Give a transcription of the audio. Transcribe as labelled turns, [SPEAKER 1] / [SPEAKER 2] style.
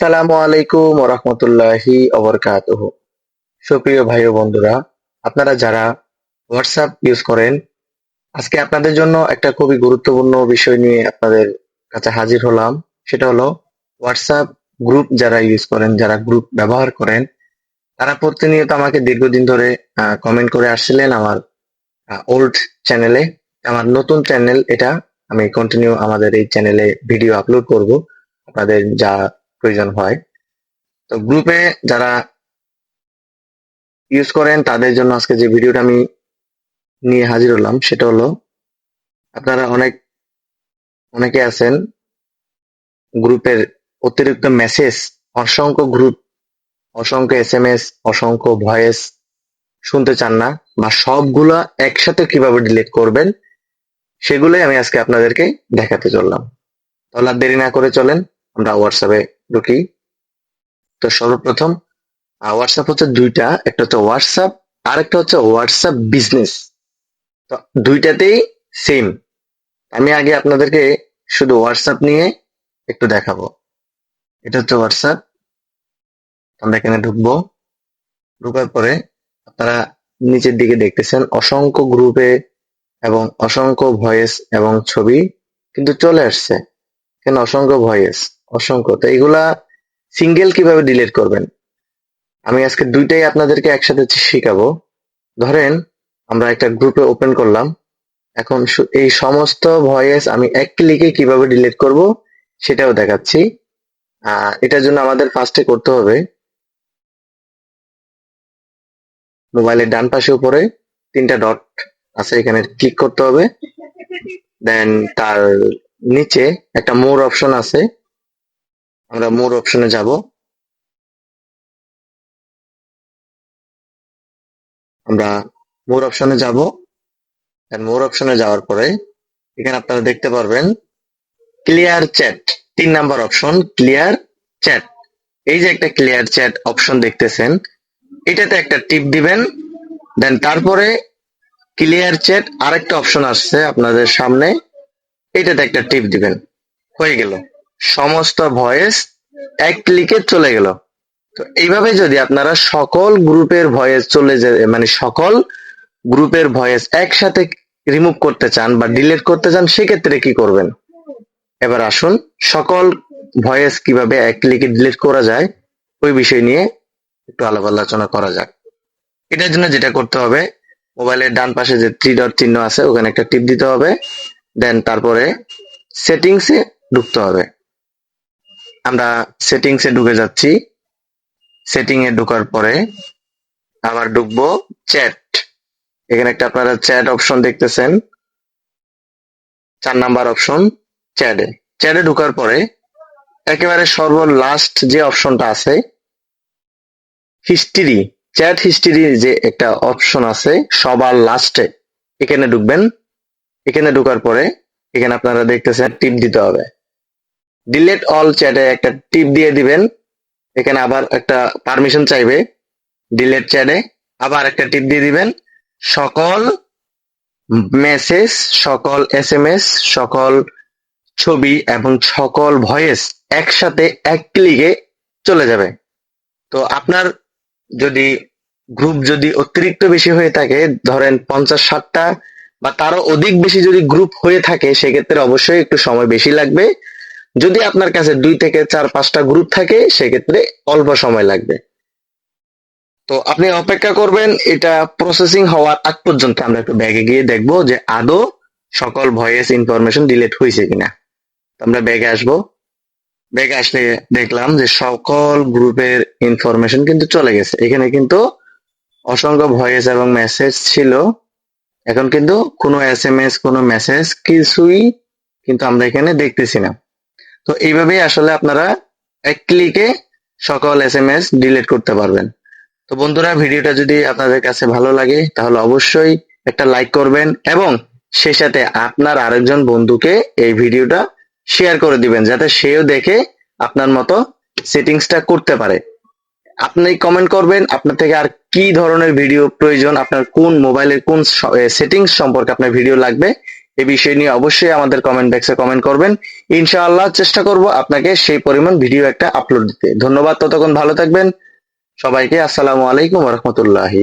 [SPEAKER 1] আসসালামু আলাইকুম রহমতুল্লাহি অবরকাতুহ সুপ্রিয় ভাই ও বন্ধুরা, আপনারা যারা হোয়াটসঅ্যাপ ইউজ করেন, আজকে আপনাদের জন্য একটা খুবই গুরুত্বপূর্ণ বিষয় নিয়ে আপনাদের কাছে হাজির হলাম। সেটা হলো হোয়াটসঅ্যাপ গ্রুপ যারা ইউজ করেন, যারা গ্রুপ ব্যবহার করেন, তারা প্রতিনিয়ত আমাকে দীর্ঘদিন ধরে কমেন্ট করে আসছিলেন আমার ওল্ড চ্যানেলে আমার নতুন চ্যানেল এটা আমি কন্টিনিউ আমাদের এই চ্যানেলে ভিডিও আপলোড করব। আপনাদের যা প্রয়োজন হয়। তো গ্রুপে যারা ইউজ করেন, তাদের জন্য আজকে যে ভিডিওটা আমি নিয়ে হাজির হলাম, সেটা হলো আপনারা অনেক, অনেকে আছেন গ্রুপের অতিরিক্ত মেসেজ অসংখ্য গ্রুপ অসংখ্য এস এম এস অসংখ্য ভয়েস শুনতে চান না বা সবগুলা একসাথে কীভাবে ডিলিট করবেন, সেগুলোই আমি আজকে আপনাদেরকে দেখাতে চললাম। তাহলে দেরি না করে চলেন, আমরা হোয়াটসঅ্যাপে ঢুকি। তো সর্বপ্রথম হোয়াটসঅ্যাপ হচ্ছে দুইটা, একটা হচ্ছে হোয়াটসঅ্যাপ আর একটা হচ্ছে হোয়াটসঅ্যাপ বিজনেস তো দুইটাতেই সেম আমি আগে আপনাদেরকে শুধু হোয়াটসঅ্যাপ নিয়ে একটু দেখাবো। এটা হচ্ছে হোয়াটসঅ্যাপ আমরা এখানে ঢুকবো। ঢুকার পরে আপনারা নিচের দিকে দেখতেছেন অসংখ্য গ্রুপে এবং অসংখ্য ভয়েস এবং ছবি কিন্তু চলে আসছে। কেন অসংখ্য ভয়েস। অসংখ্য। তো এগুলা সিঙ্গেল কীভাবে ডিলিট করবেন? আমি আজকে দুইটাই আপনাদেরকে একসাথে শেখাবো। ধরেন, আমরা একটা গ্রুপে ওপেন করলাম। এখন এই সমস্ত ভয়েস আমি এক ক্লিকে কীভাবে ডিলিট করব, সেটাও দেখাচ্ছি। এটার জন্য আমাদের ফার্স্টে করতে হবে মোবাইলের ডান পাশে উপরে তিনটা ডট আছে, এখানে ক্লিক করতে হবে। দেন তার নিচে একটা মোর অপশন আছে। আমরা মোর অপশনে যাব। আমরা মোর অপশনে যাব। মোর অপশনে যাওয়ার পরে, এখানে আপনারা দেখতে পারবেন ক্লিয়ার চ্যাট তিন নাম্বার অপশন ক্লিয়ার চ্যাট এই যে একটা ক্লিয়ার চ্যাট অপশন দেখতেছেন, এটাতে একটা টিপ দিবেন দেন তারপরে ক্লিয়ার চ্যাট আরেকটা অপশন আসছে আপনাদের সামনে, এটাতে একটা টিপ দিবেন। হয়ে গেল। সমস্ত ভয়েস এক ক্লিকে চলে গেল। তো এইভাবে যদি আপনারা সকল গ্রুপের ভয়েস চলে যায় মানে সকল গ্রুপের ভয়েস একসাথে রিমুভ করতে চান বা ডিলিট করতে চান, সেক্ষেত্রে কি করবেন? এবার আসুন, সকল ভয়েস কীভাবে এক ক্লিকে ডিলিট করা যায়, ওই বিষয় নিয়ে একটু আলাপ আলোচনা করা যাক। এটার জন্য যেটা করতে হবে মোবাইলের ডান পাশে যে থ্রি ডট চিহ্ন আছে, ওখানে একটা টিপ দিতে হবে দেন তারপরে সেটিংসে ঢুকতে হবে। আমরা সেটিংসে ঢুকে যাচ্ছি। সেটিং এ ঢোকার পরে আবার ঢুকবো চ্যাট এখানে একটা আপনারা চ্যাট অপশন দেখতেছেন। চার নাম্বার অপশন চ্যাটে চ্যাটে ঢোকার পরে একেবারে সর্ব লাস্ট যে অপশনটা আছে হিস্ট্রি চ্যাট হিস্ট্রি যে একটা অপশন আছে, সবার লাস্টে এখানে ঢুকবেন। এখানে ঢোকার পরে এখানে আপনারা দেখতেছেন টিপ দিতে হবে। ডিলেট অল চ্যাটে একটা টিপ দিয়ে দিবেন। এখানে আবার একটা পারমিশন চাইবে। ডিলেট চ্যাটে আবার একটা টিপ দিয়ে দিবেন। সকল মেসেজ সকল এসএমএস সকল ছবি এবং সকল ভয়েস একসাথে এক ক্লিকে চলে যাবে। তো আপনার যদি গ্রুপ যদি অতিরিক্ত বেশি হয়ে থাকে, ধরেন পঞ্চাশ ষাটটা বা তারও অধিক বেশি যদি গ্রুপ হয়ে থাকে, সেক্ষেত্রে অবশ্যই একটু সময় বেশি লাগবে। যদি আপনার কাছে দুই থেকে চার, পাঁচটা গ্রুপ থাকে, সেক্ষেত্রে অল্প সময় লাগবে। তো আপনি অপেক্ষা করবেন, এটা প্রসেসিং হওয়ার আগ পর্যন্ত আমরা একটু ব্যাগে গিয়ে দেখব যে আদৌ সকল ভয়েস ইনফরমেশন ডিলেট হয়েছে কিনা। আমরা ব্যাগে আসব। ব্যাগে আসলে দেখলাম যে সকল গ্রুপের ইনফরমেশন কিন্তু চলে গেছে। এখানে কিন্তু অসংখ্য ভয়েস এবং মেসেজ ছিল। এখন কিন্তু কোনো এস এম এস কোনো মেসেজ কিছুই কিন্তু আমরা এখানে দেখতেছি না। তো এইভাবেই আসলে আপনারা এক ক্লিকে সকল এস এম এস ডিলিট করতে পারবেন। তো বন্ধুরা, ভিডিওটা যদি আপনাদের কাছে ভালো লাগে, তাহলে অবশ্যই একটা লাইক করবেন এবং সেই সাথে আপনার আরেকজন বন্ধুকে এই ভিডিওটা শেয়ার করে দিবেন, যাতে সেও দেখে আপনার মতো সেটিংসটা করতে পারে। আপনি কমেন্ট করবেন, আপনার থেকে আর কি ধরনের ভিডিও প্রয়োজন, আপনার কোন মোবাইলের কোন সেটিংস সম্পর্কে আপনার ভিডিও লাগবে এই বিষয় নিয়ে অবশ্যই আমাদের কমেন্ট বক্সে কমেন্ট করবেন। ইনশাআল্লাহ চেষ্টা করব আপনাকে সেই পরিমাণ ভিডিও একটা আপলোড দিতে। ধন্যবাদ, ততক্ষণ ভালো থাকবেন। সবাইকে আসসালামু আলাইকুম রহমতুল্লাহি